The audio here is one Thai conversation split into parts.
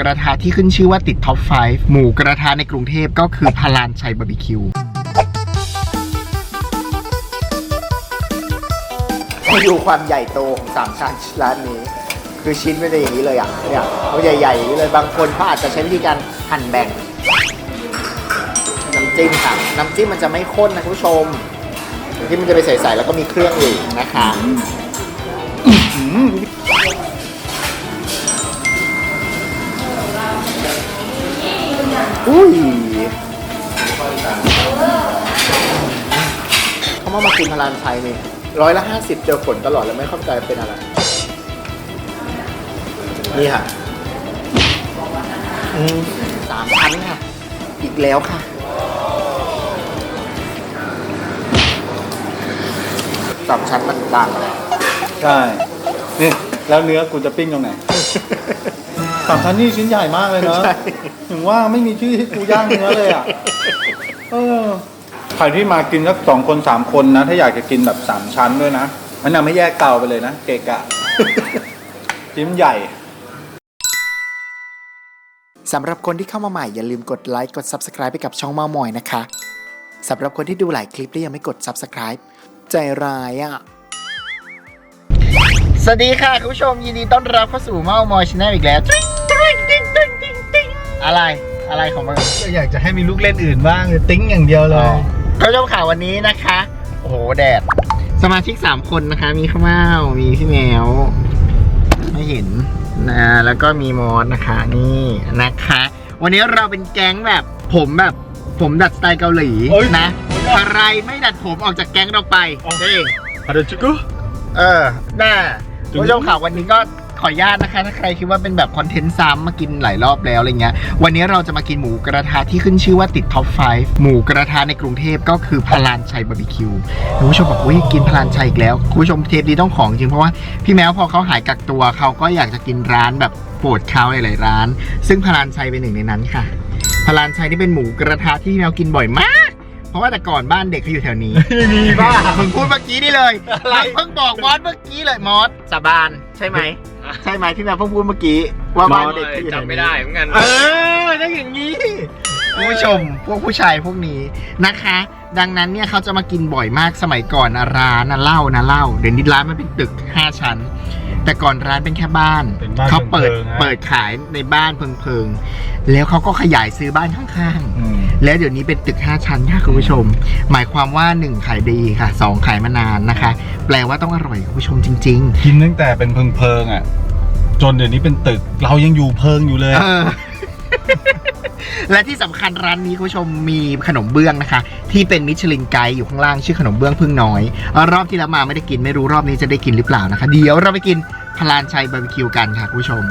กระทะที่ขึ้นชื่อว่าติดท็อป 5 หมูกระทะในกรุงเทพก็คือพลานชัยบาร์บีคิวมาดูความใหญ่โตของสามชั้นร้านนี้ คือชิ้นไม่ได้อย่างนี้เลยอะเนี่ยเขาใหญ่ๆอย่างนี้เลยบางคนเขาอาจจะใช้วิธีการหั่นแบ่ง น้ำจิ้มค่ะ น้ำจิ้มมันจะไม่ข้นนะคุณผู้ชมน้ำจิ้มมันจะไปใส่ๆแล้วก็มีเครื่องอยู่นะคะ อื้อหืออุ้ยเขามามากินพลานชัยนี่ร้อยละห้าสิบเจอฝนตลอดเลยไม่เข้าใจเป็นอะไร นี่ค่ะอืมสามชั้นค่ะ อีกแล้วค่ะ สามชั้นมันต่างอะไร ใช่ นี่ แล้วเนื้อกูจะปิ้งตรงไหนสามชั้นนี่ชิ้นใหญ่มากเลยเนอะใช่ ถึงว่าไม่มีชื่อที่กูย่างเนื้อเลยอะ เออ ใครที่มากินสักสองคนสามคนนะ ถ้าอยากจะกินแบบสามชั้นด้วยนะมันนำไม่แยกเตาไปเลยนะ เกะกะชิ้นใหญ่ สำหรับคนที่เข้ามาใหม่อย่าลืมกดไลค์กด Subscribe ไปกับช่องเมามอยนะคะ สำหรับคนที่ดูหลายคลิปแล้วยังไม่กด Subscribe ใจร้ายอะ สวัสดีค่ะคุณผู้ชมยินดีต้อนรับเข้าสู่เมามอยชาแนลอีกแล้วติ๊งติ๊งติ๊งติ๊งติ๊งติ๊งอะไรอะไรของมึงก็อยากจะให้มีลูกเล่นอื่นบ้างเลยติ้งอย่างเดียวเลยท่านผู้ชมข่าววันนี้นะคะ โอ้โหแดดสมาชิก 3 คนนะคะ มีข้าวเม่ามีพี่แมวไม่เห็นนะแล้วก็มีมอสนะคะนี่นะคะ วันนี้เราเป็นแก๊งแบบผมแบบผมดัดสไตล์เกาหลีเอ้ยนะใครไม่ดัดผมออกจากแก๊งเราไปอ๋อเองอะไรจุกุเออน่าจุ๊ คุณผู้ชมข่าววันนี้ก็ขออนุญาตนะคะ ถ้าใครคิดว่าเป็นแบบคอนเทนต์ซ้ำมากินหลายรอบแล้วอะไรเงี้ย วันนี้เราจะมากินหมูกระทะที่ขึ้นชื่อว่าติดท็อป 5 หมูกระทะในกรุงเทพก็คือพลานชัยบาร์บีคิวคุณผู้ชมบอกอุ้ยกินพลานชัยอีกแล้วคุณผู้ชมเทปนี้ต้องของจริงเพราะว่าพี่แมวพอเขาหายกักตัวเขาก็อยากจะกินร้านแบบโปรดเขาหลายๆร้าน ซึ่งพลานชัยเป็นหนึ่งในนั้นค่ะ พลานชัยนี่เป็นหมูกระทะที่พี่แมวกินบ่อยมาก เพราะว่าแต่ก่อนบ้านเด็กเขาอยู่แถวนี้ มีบ้ามึงพูดเมื่อกี้นี่เลยอะไร เพิ่งบอกมอสเมื่อกี้เลยมอสสาบานใช่ไหม ใช่ไหมที่แม่เพิ่งพูดเมื่อกี้ว่าบ้านเด็กที่อยู่แถวจำนี้ไม่ได้เหมือนกัน เออได้อย่างนี้คุณผู้ชมพวกผู้ชายพวกนี้นะคะ ดังนั้นเนี่ยเขาจะมากินบ่อยมากสมัยก่อนนะร้านนะเหล้านะเหล้าเดี๋ยวนี้ร้านมันเป็นตึก 5 ชั้น แต่ก่อนร้านเป็นแค่บ้านเป็นบ้านเขาเปิดเพิงๆฮะเปิดขายในบ้านเพิงๆแล้วเขาก็ขยายซื้อบ้านข้างๆอืม แล้วเดี๋ยวนี้เป็นตึก 5 ชั้นค่ะคุณผู้ชม หมายความว่า 1 ขายดีค่ะ 2 ขายมานานนะคะ แปลว่าต้องอร่อยคุณผู้ชมจริง กินตั้งแต่เป็นเพิงเพิงๆอะ จนเดี๋ยวนี้เป็นตึกเรายังอยู่เพิงอยู่เลย ๆ เออ และที่สำคัญร้านนี้คุณผู้ชมมีขนมเบื้องนะคะ ที่เป็นมิชลินไกด์อยู่ข้างล่างชื่อขนมเบื้องพึ่งน้อย รอบที่แล้วมาไม่ได้กินไม่รู้รอบนี้จะได้กินหรือเปล่านะคะ เดี๋ยวเราไปกินพลานชัยบาร์บีคิวกันค่ะคุณผู้ชม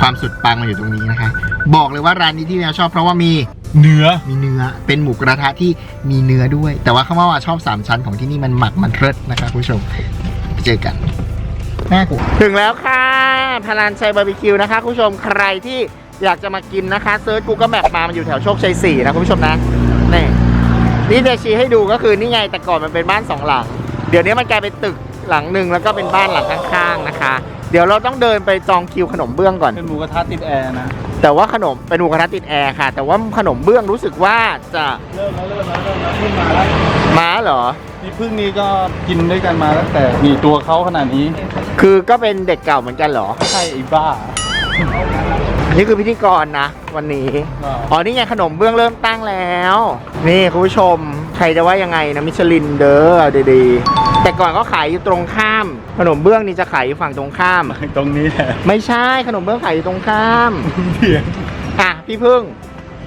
ความสุดปังมาอยู่ตรงนี้นะคะ บอกเลยว่าร้านนี้ที่แมวชอบเพราะว่ามี เนื้อ มีเนื้อ เป็นหมูกระทะที่มีเนื้อด้วย แต่ว่าข้าวเม่าอะชอบสามชั้นของที่นี่มันหมักมันเลิศนะคะคุณผู้ชมไปเจอกันแม่กูถึงแล้วค่ะพารานชัยบาร์บีคิวนะคะคุณผู้ชมใครที่อยากจะมากินนะคะเซิร์ชกูก็แมปมามันอยู่แถวโชคชัย4นะคุณผู้ชมนะนี่นี่เดชี้ให้ดูก็คือนี่ไงแต่ก่อนมันเป็นบ้านสองหลัง เดี๋ยวนี้มันกลายเป็นตึกหลังหนึ่งแล้วก็เป็นบ้านหลังข้างๆนะคะ เดี๋ยวเราต้องเดินไปจองคิวขนมเบื้องก่อนเป็นหมูกระทะติดแอร์นะ แต่ว่าขนมเป็นหมูกระทะติดแอร์ค่ะ แต่ว่าขนมเบื้องรู้สึกว่าจะเริ่มแล้วเริ่มแล้วเริ่มแล้วขึ้นมาแล้วม้าเหรอ นี่พึ่งนี้ก็กินด้วยกันมาตั้งแต่มีตัวเขาขนาดนี้ คือก็เป็นเด็กเก่าเหมือนกันเหรอ ใช่ไอ้บ้า นี่คือพิธีกรนะ วันนี้ว้าวอ๋อนี่ไงขนมเบื้องเริ่มตั้งแล้ว นี่คุณผู้ชมใครจะว่ายังไงนะมิชลินเด้อดีๆ แต่ก่อนก็ขายอยู่ตรงข้าม ขนมเบื้องนี่จะขายอยู่ฝั่งตรงข้าม ตรงนี้แหละไม่ใช่ขนมเบื้องขายอยู่ตรงข้ามเถียงอะพี่พึ่ง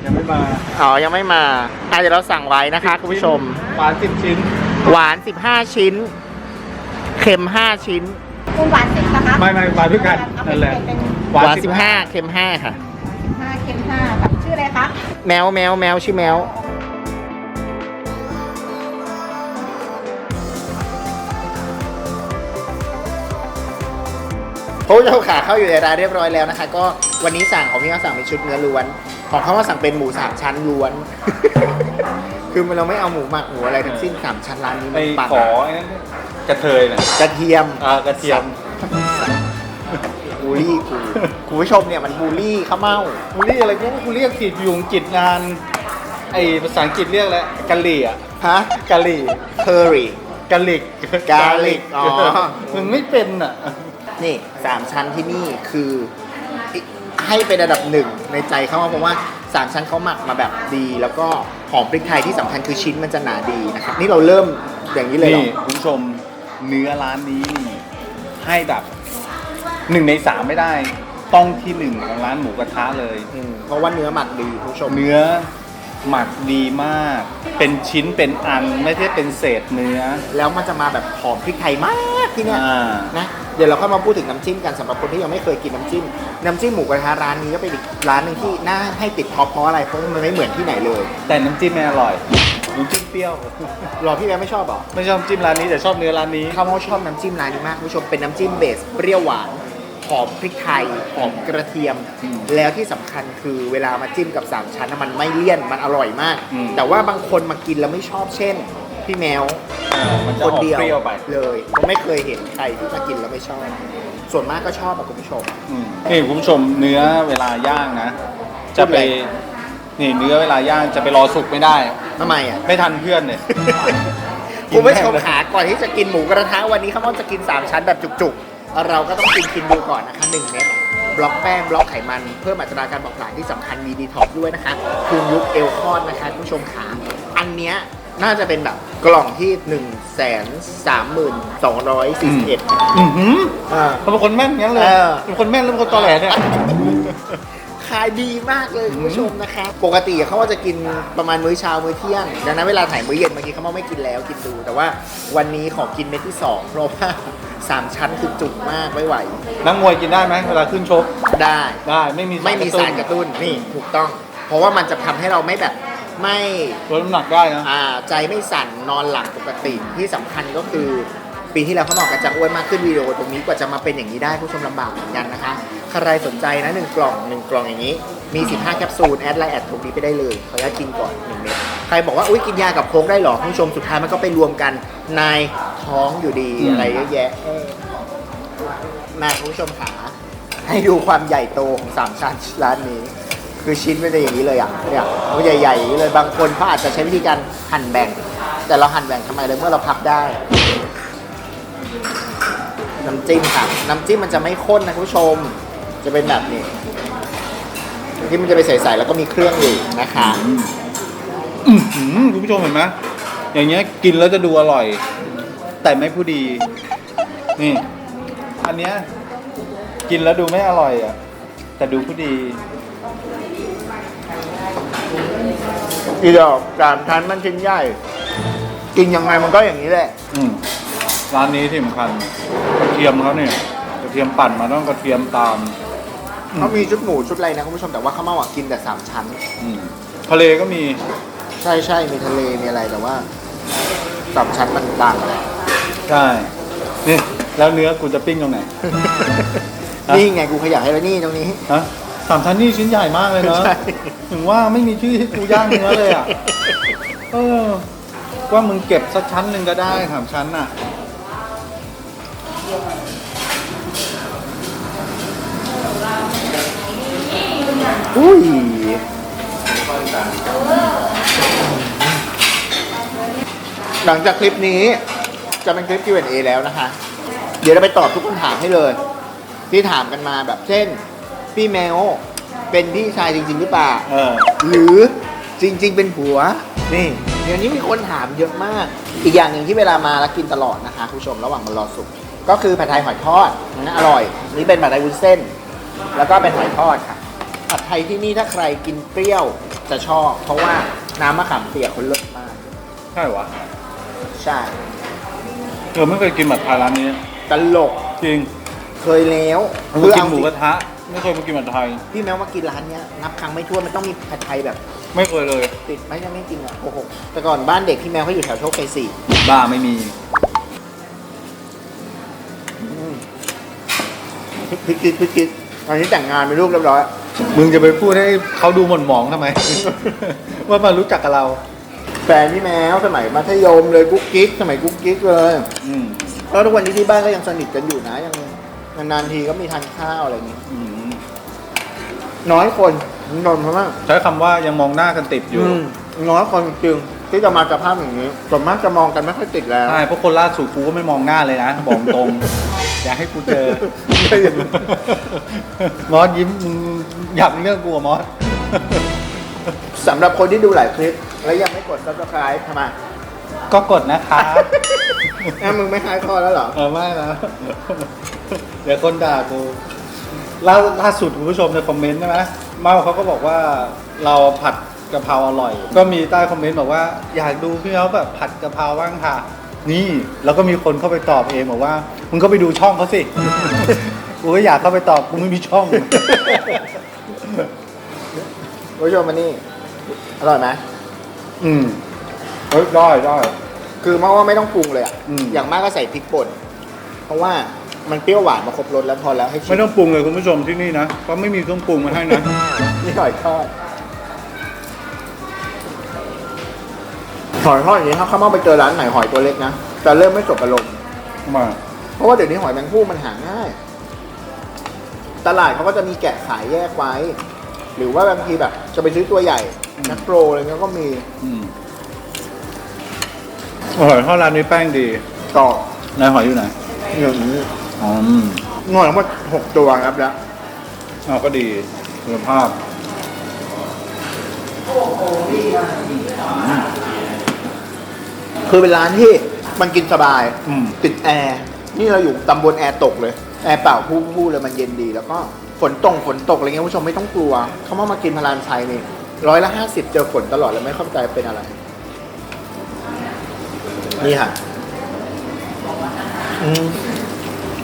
ยังไม่มาอ๋อยังไม่มาอะเดี๋ยวเราสั่งไว้นะคะคุณผู้ชมปลาสิบชิ้น หวาน 15 ชิ้น เค็ม 5 ชิ้น คุณหวานสิบนะคะไม่ไม่มาด้วยกันนั่นแหละเป็นหวาน 15 เค็ม 5 ค่ะห้าเค็มห้าค่ะชื่ออะไรคะ แมวแมวแมวชื่อแมวโอ้ เจ้าขาเข้าอยู่ในร้านเรียบร้อยแล้วนะคะ ก็วันนี้สั่งของพี่เขาสั่งเป็นชุดเนื้อล้วน ของเขามาสั่งเป็นหมูสามชั้นล้วน คือมันเราไม่เอาหมูหมักหมูอะไรทั้งสิ้นสามชั้นร้านนี้มัไอ้นปังขอไอ้นั่นกระเทยน่ะกระเทียม อ่ากระเทียม บูลลี่กูคุณผู้ชมเนี่ยมันบูลลี่ข้าวเม่ากูเรียกอะไรกูกูเรียกจิตยุงจิตงาน ไอภาษาอังกฤษเรียกอะไรกะหรี่อะฮะกะหรี่เคอรี่ กะหลิก Garlic อ๋อ มึงไม่เป็นอะ นี่สามชั้นที่นี่คือให้เป็นระดับหนึ่งในใจเขาเพราะว่าสามชั้นเขาหมักมาแบบดี แล้วก็หอมพริกไทยที่สำคัญคือชิ้นมันจะหนาดีนะครับนี่เราเริ่มอย่างนี้เลยเหรนี่อคุณผู้ชมเนื้อร้านนี้นี่ให้แบบหนึ่งในสามไม่ได้ ต้องที่หนึ่งของร้านหมูกระทะเลย อืมเพราะว่าเนื้อหมักดีคุณผู้ชม เนื้อ หมักดีมาก เป็นชิ้นเป็นอันไม่ใช่เป็นเศษเนื้อ แล้วมันจะมาแบบหอมพริกไทยมากที่เนี่ยอ่า นะเดี๋ยวเราค่อยมาพูดถึงน้ำจิ้มกันสำหรับคนที่ยังไม่เคยกินน้ำจิ้มน้ำจิ้มหมูกระทะร้านนี้ก็เป็นอีกร้านหนึ่งที่น่าให้ติดท็อปเพราะอะไรเพราะมันไม่เหมือนที่ไหนเลยแต่น้ำจิ้มไม่อร่อยน้ำจิ้มเปรี้ยวรอพี่แม่ไม่ชอบเหรอ ไม่ชอบน้ำจิ้มร้านนี้แต่ชอบเนื้อร้านนี้เขาชอบน้ำจิ้มร้านนี้มากคุณผู้ชมเป็นน้ำจิ้มเบสเปรี้ยวหวาน หอมพริกไทยหอมกระเทียม อืมแล้วที่สำคัญคือเวลามาจิ้มกับสามชั้นน่ะมันไม่เลี่ยนมันอร่อยมาก อืม แต่ว่าบางคนมากินแล้วไม่ชอบเช่น พี่แมว อ่ามันจะคนออกเดียวเปรี้ยวไปเลยผมไม่เคยเห็นใครที่มากินแล้วไม่ชอบ ส่วนมากก็ชอบอะคุณผู้ชม อืมนี่คุณผู้ชมเนื้อเวลาย่างนะ จะไปพูดอะไรนี่เนื้อเวลาย่างจะไปรอสุกไม่ได้ ทำไมอะ ไม่ทันเพื่อนเนี่ย คุณผู้ชมขาก่อนที่จะกินหมูกระทะวันนี้ข้าวมอนจะกิน 3 ชั้นแบบจุกๆ เราก็ต้องกินกินดูก่อนนะคะ1เม็ดบล็อกแป้งบล็อกไขมันเพิ่มอัตราการเผาผลาญที่สำคัญมีดีท็อกซ์ด้วยนะคะคุมยุคเอลคอนนะคะคุณผู้ชมขาอันเนี้ยน่าจะเป็นแบบกล่องที่1 3 2 4 1อือหืออ่าเขาเป็นคนแม่นงั้นเลยเออ เป็นคนแม่นหรือเป็นคนตอแหลเนี่ย ขายดีมากเลยคุณผู้ชมนะคะปกติเขาว่าจะกินประมาณมื้อเช้ามื้อเที่ยง ดังนั้นเวลาถ่ายมื้อเย็นเมื่อกี้เขาไม่กินแล้วกินดู แต่ว่าวันนี้ขอกินเม็ดที่สองเพราะว่า สามชั้นคือจุกมากไม่ไหว นักมวยกินได้ไหมเวลาขึ้นชก ได้ได้ไม่มีไม่มีสารกระตุ้นนี่ถูกต้อง เพราะว่ามันจะทำให้เราไม่แบบไม่ลดน้ำหนักได้นะ อ่าใจไม่สั่นนอนหลับปกติที่สำคัญก็คือ ปีที่แล้วเขาบอกกันจะอ้วนมากขึ้นวิดีโอตรงนี้กว่าจะมาเป็นอย่างนี้ได้ผู้ชมลำบากเหมือนกันนะคะ ใครสนใจนะหนึ่งกล่องหนึ่งกล่องอย่างนี้ มี 15 แคปซูลแอดไลน์แอดตรงนี้ไปได้เลยขออนุญาตกินก่อนหนึ่งเม็ดใครบอกว่าอุ้ยกินยากับโค้กได้เหรอคุณผู้ชมสุดท้ายมันก็ไปรวมกันในท้องอยู่ดีอืมอะไรเยอะแยะเออมาคุณผู้ชมขาให้ดูความใหญ่โตของสามชั้นร้านนี้ คือชิ้นมันจะอย่างนี้เลยอะเนี่ยมันใหญ่ๆอย่างนี้เลยบางคนเขาอาจจะใช้วิธีการหั่นแบ่ง แต่เราหั่นแบ่งทำไมเลยเมื่อเราพับได้ น้ำจิ้มค่ะน้ำจิ้มมันจะไม่ข้นนะคุณผู้ชม จะเป็นแบบนี้ที่มันจะไปใส่ๆแล้วก็มีเครื่องอยู่นะคะอื้อหือคุณผู้ชมเห็นไหมอย่างเงี้ยกินแล้วจะดูอร่อย แต่ไม่ผู้ดี นี่ อันเนี้ยกินแล้วดูไม่อร่อยอะ แต่ดูผู้ดีอีดอกสามชั้นมันชิ้นใหญ่ กินยังไงมันก็อย่างนี้แหละ อืม ร้านนี้ที่สำคัญกระเทียมเขาเนี่ยกระเทียมปั่นมาต้องกระเทียมตามอืมเขามีชุดหมูชุดอะไรนะคุณผู้ชมแต่ว่าข้าวเม่าอะกินแต่สามชั้น อืมทะเลก็มีใช่ใช่มีทะเลมีอะไรแต่ว่าสามชั้นมันต่างกันใช่นี่แล้วเนื้อกูจะปิ้งตรงไหน นี่ไงกูขยายให้แล้วนี่ตรงนี้ฮะสามชั้นนี่ชิ้นใหญ่มากเลยเนอะใช่ถึงว่าไม่มีชื่อที่กูย่างเนื้อเลยอะเออว่ามึงเก็บสักชั้นหนึ่งก็ได้สามชั้นน่ะ อุ้ยหลังจากคลิปนี้จะเป็นคลิป Q&A แล้วนะคะ เดี๋ยวเราไปตอบทุกคำถามให้เลย ที่ถามกันมาแบบเช่น พี่แมวเป็นพี่ชายจริง ๆ หรือเปล่าเออ หรือจริง ๆ เป็นผัว นี่ เดี๋ยวนี้มีคนถามเยอะมาก อีกอย่างหนึ่งที่เวลามาแล้วกินตลอดนะคะคุณผู้ชมระหว่างมันรอสุก ก็คือผัดไทยหอยทอดนะอร่อย นี่เป็นผัดไทยวุ้นเส้น แล้วก็เป็นหอยทอดค่ะ ผัดไทยที่นี่ถ้าใครกินเปรี้ยวจะชอบ เพราะว่าน้ำมะขามเปียกเขาเลิศมาก ใช่วะใช่เออไม่เคยกินแบบไทยร้านนี้ ตลกจริงเคยแล้วกูกินเอาหมูสิกระทะ ไม่เคยมากินแบบไทย พี่แมวมากินร้านเนี้ยนับครั้งไม่ถ้วนมันต้องมีผัดไทยแบบ ไม่เคยเลย ติดไม่ใช่ไม่กินอะโอ้โหแต่ก่อนบ้านเด็กพี่แมวเขาอยู่แถวโชคชัยสี่บ้าไม่มี พลิกคิดพลิกคิดตอนนี้แต่งงานเป็นลูกเรียบร้อย มึงจะไปพูดให้เขาดูหม่นหมองทำไม ว่ามารู้จักกับเรา แฟนพี่แมวสมัยมัธยมเลยกุ๊กกิ๊กสมัยกุ๊กกิ๊กเลยอืมแล้วทุกวันนี้ที่บ้านก็ยังสนิทกันอยู่นะยังนานๆทีก็มีทานข้าวอะไรอย่างงี้ อืมน้อยคนนนท์เพราะว่าใช้คำว่ายังมองหน้ากันติดอยู่ อืมน้อยคนจริงที่จะมาสภาพอย่างนี้ส่วนมากจะมองกันไม่ค่อยติดแล้ว ใช่เพราะคนล่าสุดกูก็ไม่มองหน้าเลยนะ บอกตรง อยากให้กูเจอ มอสยิ้มมึงอยากมีเรื่องกูอะมอส สำหรับคนที่ดูหลายคลิป แล้วยังไม่กด subscribe ทำไมก็กดนะคะแอมมึงไม่คลายคอแล้วเหรอ เออไม่แล้วเดี๋ยวคนด่ากูล่าล่าสุดคุณผู้ชมในคอมเมนต์ใช่ไหมเมาเขาก็บอกว่าเราผัดกะเพราอร่อย ก็มีใต้คอมเมนต์บอกว่า อยากดูพี่เขาแบบผัดกะเพราบ้างค่ะ นี่แล้วก็มีคนเข้าไปตอบเองบอกว่ามึงก็ไปดูช่องเขาสิ กูก็อยากเข้าไปตอบกูไม่มีช่อง คุณผู้ชมมานี่ อร่อยไหมอืมเฮ้ยได้ได้ คือมาว่าไม่ต้องปรุงเลยอะอืม อย่างมากก็ใส่พริกป่น เพราะว่ามันเปรี้ยวหวานมาครบรสแล้วพอแล้วให้ชิไม่ต้องปรุงเลยคุณผู้ชมที่นี่นะเพราะไม่มีเครื่องปรุงมาให้นะ นี่หอยทอด หอยทอดอย่างนี้ถ้าเข้ามาไปเจอร้านไหนหอยตัวเล็กนะจะเริ่มไม่สบอารมณ์มาเพราะว่าเดี๋ยวนี้หอยแมงผู้มันหาง่าย ตลาดเขาก็จะมีแกะขายแยกไว้ หรือว่าบางทีแบบ จะไปซื้อตัวใหญ่นักโปรอะไรเงี้ยก็มีอืมอร่อยข้าวร้านนี้แป้งดีต่อนายหอยอยู่ไหนอย่างนี้อ๋องอนทั้งหมดหกตัวครับแล้วเอาก็ดีคุณภาพ คือเป็นร้านที่มันกินสบายอืม ติดแอร์นี่เราอยู่ตำบลแอร์ตกเลย แอร์เปล่าพูพูเลยมันเย็นดี แล้วก็ฝนตกฝนตกอะไรเงี้ยคุณผู้ชมไม่ต้องกลัวเขามามากินพลานชัยนี่ร้อยละห้าสิบเจอฝนตลอดเลยไม่เข้าใจเป็นอะไร นี่ค่ะอืม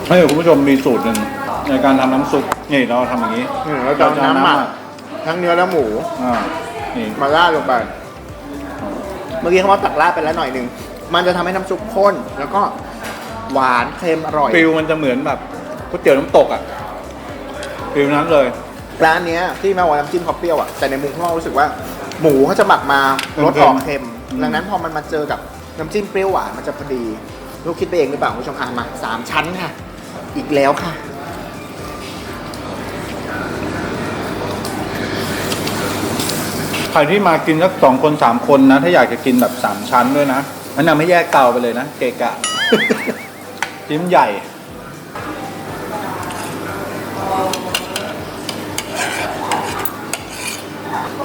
ให้คุณผู้ชมมีสูตรหนึ่งในการทำน้ำซุปนี่เราทำอย่างนี้ นี่เราจะเอาน้ำหมักทั้งเนื้อและหมูอ่านี่มาราดลงไป เมื่อกี้เขาว่าตักราดไปแล้วหน่อยหนึ่ง มันจะทำให้น้ำซุปข้น แล้วก็หวานเค็มอร่อย ฟิลมันจะเหมือนแบบก๋วยเตี๋ยวน้ำตกอะฟิลนั้นเลย ร้านเนี้ยที่แม่ว่าน้ำจิ้มเขาเปรี้ยวอะแต่ในมุมข้างนอกรู้สึกว่า หมูเขาจะหมักมารสออกเค็ม อืม ดังนั้นพอมันมาเจอกับน้ำจิ้มเปรี้ยวหวานมันจะพอดี ลูกคิดไปเองหรือเปล่าคุณผู้ชมอะมาสามชั้นค่ะ อีกแล้วค่ะ ใครที่มากินสักสองคนสามคนนะ ถ้าอยากจะกินแบบสามชั้นด้วยนะแนะนำให้แยกเตาไปเลยนะ เกะกะ จิ้มใหญ่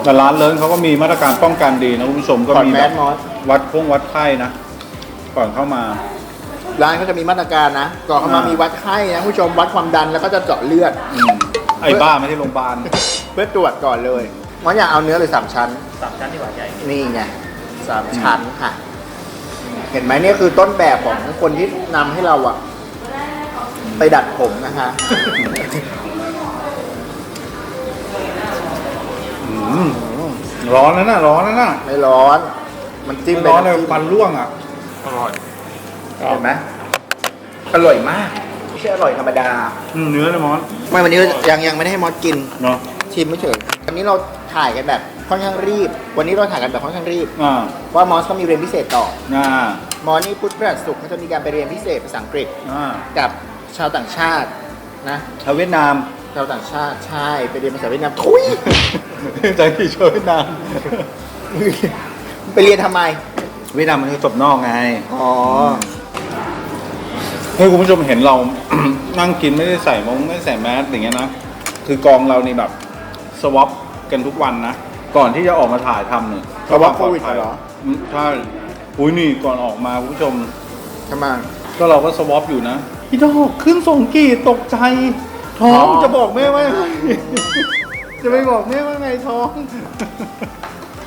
แต่ร้านเลินเขาก็มีมาตรการป้องกันดีนะคุณผู้ชมก็ก่อนมีแมแบสบมอส วัดพงวัดไข้นะ ก่อนเข้ามา ร้านเขาจะมีมาตรการนะ ก่อนเข้ามาอ่ามี มีวัดไข้นะคุณผู้ชมวัดความดันแล้วก็จะเจาะเลือด อืมไอ้บ้าไม่ใช่โรงพยาบาล เพื่อตรวจก่อนเลย มอสอยากเอาเนื้อหรือสามชั้น สามชั้นดีกว่าใหญ่นี่ไงสามชั้นค่ะ เห็นไหมเนี่ยคือต้นแบบของคนที่นำให้เราอะไปดัดผมนะคะ อืมร้อนนะน่ะร้อนนะน่ะไม่ร้อน มันจิ้มไปร้อนเลยำจิ้มฟันร่วงอะอร่อยเห็นไหมอร่อยมากไม่ใช่อร่อยธรรมดา อืมเนื้อเลยมอนไม่วันนี้ยังยังไม่ได้ให้มอสกินเนาะชิมไม่เฉยวันนี้เรา ถ่ายกันแบบค่อนข้างรีบ วันนี้เราถ่ายกันแบบค่อนข้างรีบอ่าว่ามอสเขามีเรียนพิเศษต่อ อ่ามอสนี่พุธพฤหัสศุกร์เขาจะมีการไปเรียนพิเศษภาษาอังกฤษอ่ากับชาวต่างชาตินะชาวเวียดนาม ชาวต่างชาติใช่ไปเรียนภาษาเวียดนามทุยใจกี่ชาวเวียดนาม ไปเรียนทำไมเวียดนามมันคือจบนอกไง อ๋อให้คุณผู้ชมเห็นเรา นั่งกินไม่ได้ใส่มงไม่ได้ใส่แมสอย่างเงี้ยนะ คือกองเรานี่แบบสวอป กันทุกวันนะ ก่อนที่จะออกมาถ่ายทำเนี่ยเพราะว่าโควิดเหรออืมใช่อุ้ยนี่ก่อนออกมาคุณผู้ชม ทำไม ก็เราก็สวอปอยู่นะพี่ดอกขึ้นส่งกีดตกใจ ท้องอ๋อ จะบอกแม่ว่าไง จะไปบอกแม่ว่าไงท้อง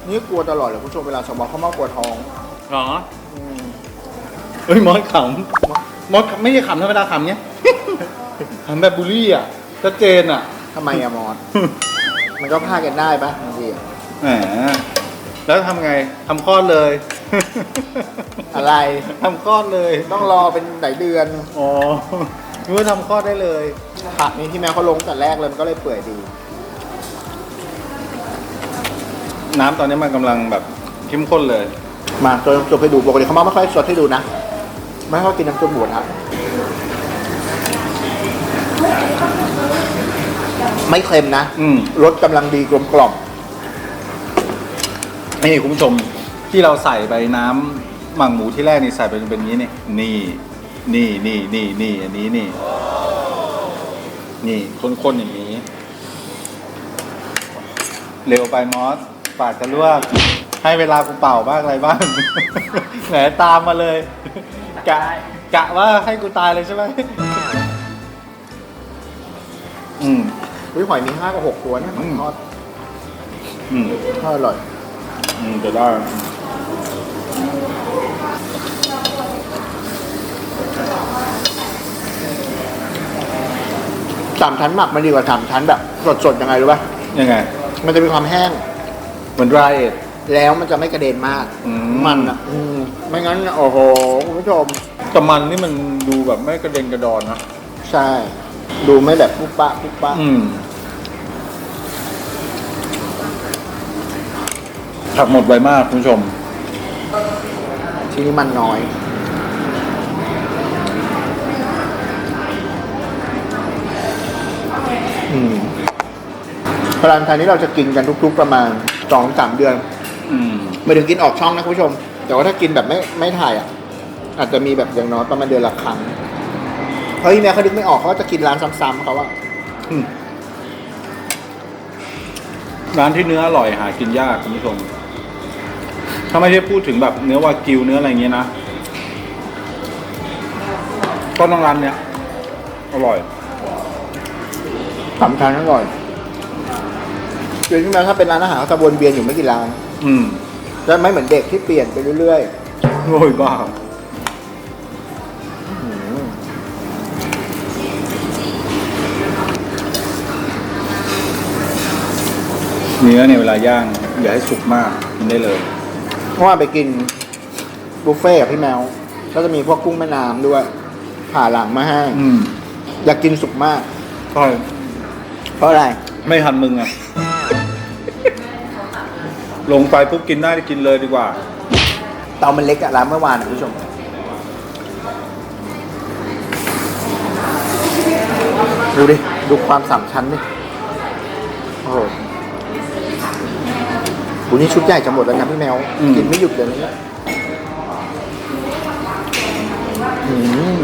นี่กลัวตลอดเลยคุณผู้ชมเวลาสมองเขามากกลัวท้องหรออืมเฮ้ยมอสขำมอสไม่ใช่ขำธรรมดาขำเนี้ย ขำแบบบูลลี่อะชัดเจนอะ ทำไมอะมอส มันก็พากันได้ปะบางทีอะแหมแล้วทำไงทำคลอดเลย อะไร ทำคลอดเลยต้องรอเป็นหลายเดือนอ๋อนึกว่าทำคลอดได้เลย ผักนี่ที่แม่เขาลงแต่แรกเลยมันก็เลยเปื่อยดี น้ำตอนนี้มันกำลังแบบเข้มข้นเลย มาจนจบให้ดูปกติเขามาไม่ค่อยสดให้ดูนะ ไม่ค่อยกินน้ำจุ่มหมูครับ ไม่เค็มนะอืม รสกำลังดีกลมกล่อม นี่คุณผู้ชมที่เราใส่ไปน้ำหมักหมูที่แรกนี่ใส่ไปเป็นอย่างนี้นี่นี่นี่นี่นี่นี่อันนี้นี่ นี่ข้นๆอย่างนี้ เร็วไปมอสปากจะลวก ให้เวลากูเป่าบ้างอะไรบ้าง แหมตามมาเลยกะกะว่าให้กูตายเลยใช่ไหมอืม อุ้ยหอยมีห้ากับหกตัวเนี่ยอืมทอดอืมทอดอร่อย อืมจะได้สามชั้นหมักมันดีกว่าสามชั้นแบบสดๆยังไงรู้ป่ะยังไง มันจะมีความแห้ง เหมือนไรเอ็ดแล้วมันจะไม่กระเด็นมากอืมมันอะอืมไม่งั้น โอ้โห คุณผู้ชมแต่มันนี่มันดูแบบไม่กระเด็นกระดอนนะ ใช่ ดูไม่แบบปุ๊บปะปุ๊บปะอืมผักหมดไวมากคุณผู้ชม ทีนี้มันน้อย อืมพลันไทยนี้เราจะกินกันทุก ๆ ประมาณสองสามเดือน อืมไม่ถึงกินออกช่องนะคุณผู้ชม แต่ว่าถ้ากินแบบไม่ไม่ถ่ายอะ อาจจะมีแบบอย่างน้อยประมาณเดือนละครั้ง เฮ้ยแม่เขาดึกไม่ออกเขาก็จะกินร้านซ้ำๆเขาว่าอืมร้านที่เนื้ออร่อยหากินยากคุณผู้ชม ถ้าไม่ได้พูดถึงแบบเนื้อวากิวเนื้ออะไรอย่างเงี้ยนะ ก็ต้องร้านเนี้ยอร่อยสามชั้นอร่อยเดี๋ยวนี้มาถ้าเป็นร้านอาหารเขาจะวนเวียนอยู่ไม่กี่ร้าน อืมจะไม่เหมือนเด็กที่เปลี่ยนไปเรื่อยโอ้ยบ้า เนื้อเนี่ยเวลาย่างอย่าให้สุกมากกินได้เลย เพราะว่าไปกินบุฟเฟ่ต์กับพี่แมว ก็จะมีพวกกุ้งแม่น้ำด้วย ผ่าหลังมาให้ อืมอยากกินสุกมาก ใช่เพราะอะไร ไม่ทันมึงอะลงไปปุ๊บกินได้กินเลยดีกว่า เตามันเล็กอะร้านเมื่อวานอะคุณผู้ชม ดูดิ ดูความสามชั้นดิ โอ้โห บุนี่ชุดใหญ่จะหมดแล้วนะพี่แมว อืม กินไม่หยุดเลยนะเนี่ยอืม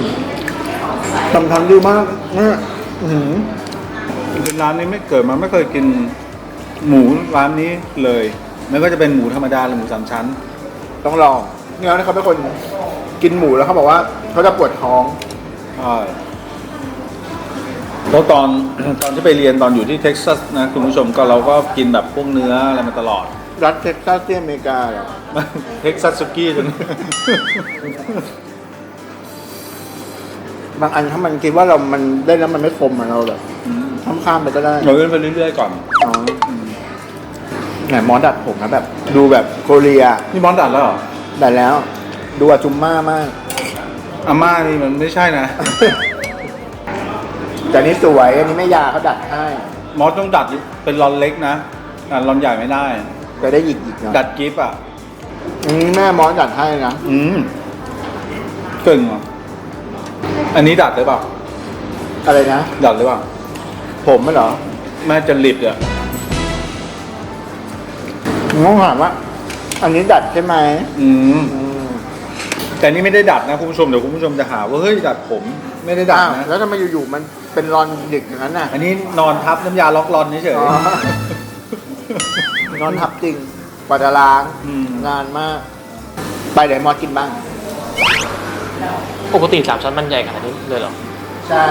สำคัญดีมากเนี่ยอืมเป็นร้านนี้ไม่เกิดมาไม่เคยกินหมูร้านนี้เลยมันก็จะเป็นหมูธรรมดาหรือหมูสามชั้น ต้องลองเนี่ยเขาเป็นคนกินหมูแล้วเขาบอกว่าเขาจะปวดท้อง ใช่แล้วตอน ตอนที่ไปเรียนตอนอยู่ที่เท็กซัสนะ คุณผู้ชมก็เราก็กินแบบพวกเนื้ออะไรมาตลอด รัฐเท็กซัสที่อเมริกาเหรอเท็กซัสสุกี้จนบางอันถ้ามันคิดว่าเรามันได้แล้วมันไม่คมอะเราแบบข้ามข้ามๆไปก็ได้เราเล่นไปเรื่อยๆก่อนอ๋อไหนมอสดัดผมนะแบบ ดูแบบโคเรียนี่บอลดัดแล้วเหรอดัดแล้ว ดูอาจุมม่ามาก อาม่านี่มันไม่ใช่นะ แต่นี่สวยอันนี้แม่ยาเขาดัดให้ มอสต้องดัดเป็นรอนเล็กนะอะรอนใหญ่ไม่ได้ จะได้หยิกหยิกๆหน่อยดัดกิฟต์อะ อันนี้แม่มอสดัดให้นะ อืมเก่งเหรออันนี้ดัดหรือเปล่า อะไรนะ ดัดหรือเปล่า ผมไม่เหรอแม่จะหลิดอะผมต้องถามว่า อันนี้ดัดใช่ไหมอืม อืมแต่นี่ไม่ได้ดัดนะคุณผู้ชม เดี๋ยวคุณผู้ชมจะหาว่าเฮ้ยดัดผม ไม่ได้ดัดอ้าวนะ แล้วทำไมอยู่ๆมันเป็นรอนหยิกอย่างนั้นน่ะ อันนี้นอนทับน้ำยาล็อกรอนเฉยอ๋อ นอนทับจริงกว่าจะล้างอืม นานมาก ไปเดี๋ยวมอสกินบ้าง ปกติสามชั้นมันใหญ่ขนาดนี้เลยเหรอ ใช่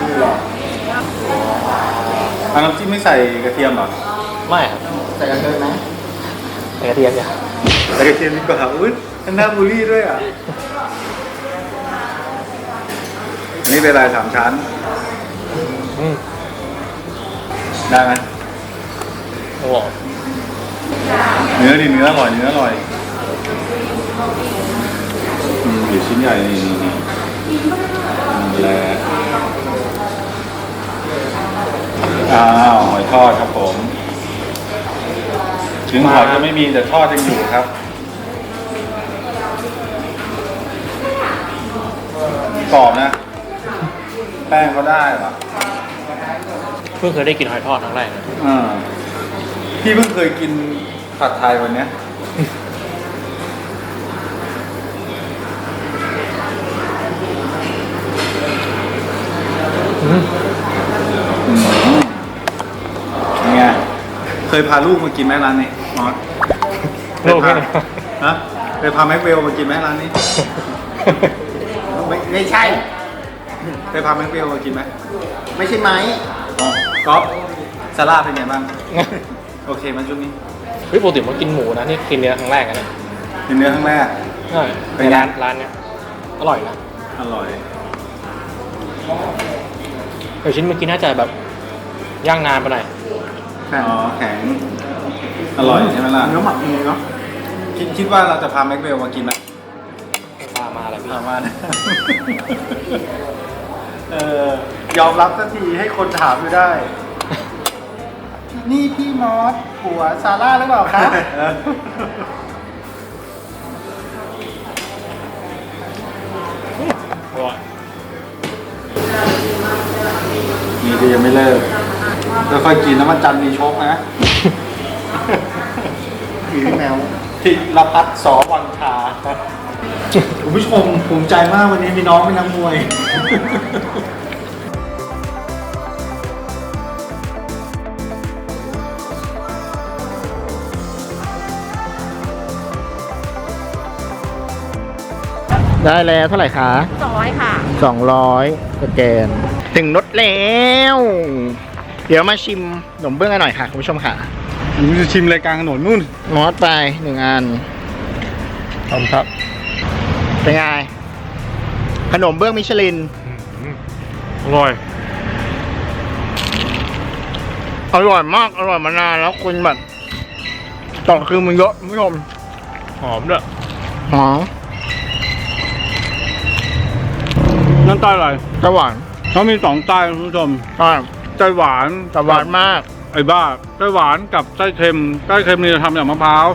นี่แหละอันน้ำจิ้มไม่ใส่กระเทียมเหรอไม่ครับใส่กันเลยไหมแต่กระเทียมเนี่ยใส่กระเทียมดีกว่าอุ้ยอันน่าบูลลี่ด้วยอะอันนี้เป็นลายสามชั้นอืมได้ไหมโอ้โห เนื้อดีเนื้ออร่อยเนื้ออร่อยอืมอยู่ชิ้นใหญ่นี่นี่นี่นี่แหละอ้าวหอยทอดครับผม ถึงหอยจะไม่มีแต่ทอดยังอยู่ครับกรอบนะ แป้งเขาได้เหรอพิ่งเคยได้กินหอยทอดครั้งแรกเลย อ่า พี่เพิ่งเคยกินผัดไทยวันเนี้ยไงเคยพาลูกมากินไหมร้านนี้มอสลูกเคไม่ยได้พาฮะเคยพาแม็กเวลมากินไหมร้านนี้ ไม่ไม่ใช่ เคยพาแม็กเวลมากินไหมไม่ใช่ไม้อ๋อก๊อฟซาร่าเป็นไงบ้าง โอเคไหมันช่วงนี้เฮ้ยปกติมากินหมูนะนี่กินเนื้อครั้งแรกอะเนี่ยกินเนื้อครั้งแรก ใช่เป็ในนไง ร้านร้านเนี้ยอร่อยนะอร่อยแต่ชิ้นเมื่อกี้น่าจะแบบย่างนานไปหน่อยอ๋อแข็งอร่อยใช่ไหมล่ะเนื้อหมักมือเนาะคิดคิดว่าเราจะพาแม็กเวลมากินไหมพามาอะไรพี่พามานะ เออยอมรับสักทีให้คนถามอยู่ได้ นี่พี่มอสผัวซาร่าหรือเปล่าครับอร่อยนี่ก็ยังไม่เลิกค่อยๆกินน้ำมันจันทร์มีชกนะถือแมวทิรพัฒน์สอวังคาคุณผู้ชมภูมิใจมากวันนี้มีน้องเป็นนักมวย ได้แล้วเท่าไหร่คะสองร้อยค่ะสองร้อยสแกน ถึงนดแล้ว เดี๋ยวมาชิมขนมเบื้องกันหน่อยค่ะคุณผู้ชมค่ะผมจะชิมรายการถนนนู่นมอสไปหนึ่งอันขอบคุณครับ เป็นไง ขนมเบื้องมิชลิน อร่อย อร่อยมาก อร่อยมานานแล้วคุณแบบต่อคือมันเยอะคุณผู้ชม หอมด้วยหอม นั่นใต้อะไรจะหวานเขามีสองใต้คุณผู้ชมใช่ใต้หวานแต่หวานมาก ไอ้บ้าใต้หวานกับใต้เค็มใต้เค็มนี่จะทำจากมะพร้าว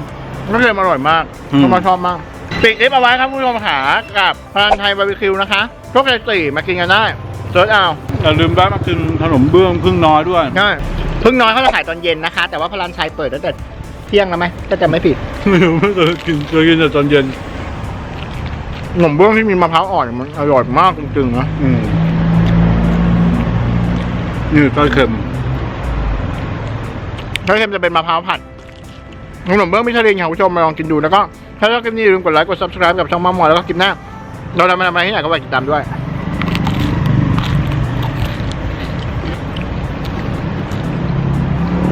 น้ำเค็มอร่อยมากอืมชอบมาชอบมากปิดคลิปเอาไว้ครับคุณผู้ชมหากับพานไทยบาร์บีคิวนะคะทุกเกสี่มากินกันได้เซิร์ชเอาอย่าลืมแวะมากินขนมเบื้องพึ่งน้อยด้วยใช่เพิ่งน้อยเขาจะขายตอนเย็นนะคะ แต่ว่าพลานชัยเปิดตั้งแต่เที่ยงแล้วไหมก็จะไม่ผิด ไม่รู้ไม่เคยกินเคยกินแต่ตอนเย็นข นมเบื้องที่มีมะพร้าวอ่อนมันอร่อยมากจริงๆนะอืมนี่ใต้เค็มถ้าเค็มจะเป็นมะพร้าวผัดขนมเบื้องมิชลินค่ะคุณผู้ชมมาลองกินดูแล้วก็ถ้าชอบคลิปนี้อย่าลืมกดไลค์กด subscribe กับช่องมามอยแล้วก็คลิปหน้า เราทำอะไรมาที่ไหนก็ฝากติดตามด้วย